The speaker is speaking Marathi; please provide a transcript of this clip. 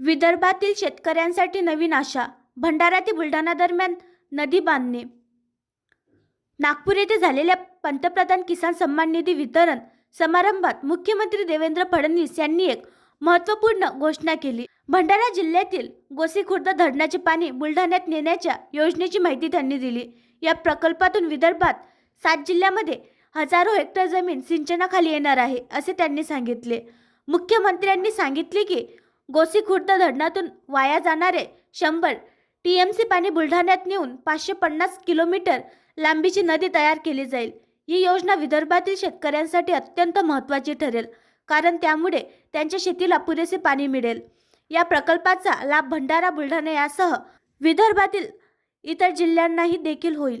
विदर्भातील शेतकऱ्यांसाठी नवीन आशा भंडारा ते बुलढाणा दरम्यान नदी बांधणे. नागपूर येथे झालेल्या पंतप्रधान किसान सन्मान निधी वितरण समारंभात मुख्यमंत्री देवेंद्र फडणवीस यांनी एक महत्त्वपूर्ण घोषणा केली. भंडारा जिल्ह्यातील गोसीखुर्द धरणाचे पाणी बुलढाण्यात नेण्याच्या योजनेची माहिती त्यांनी दिली. या प्रकल्पातून विदर्भात सात जिल्ह्यामध्ये हजारो हेक्टर जमीन सिंचनाखाली येणार आहे असे त्यांनी सांगितले. मुख्यमंत्र्यांनी सांगितले की गोसीखुर्द धरणातून वाया जाणारे शंभर टी एम सी पाणी बुलढाण्यात नेऊन पाचशे पन्नास किलोमीटर लांबीची नदी तयार केली जाईल. ही योजना विदर्भातील शेतकऱ्यांसाठी अत्यंत महत्त्वाची ठरेल कारण त्यामुळे त्यांच्या शेतीला पुरेसे पाणी मिळेल. या प्रकल्पाचा लाभ भंडारा बुलढाणा यासह विदर्भातील इतर जिल्ह्यांनाही देखील होईल.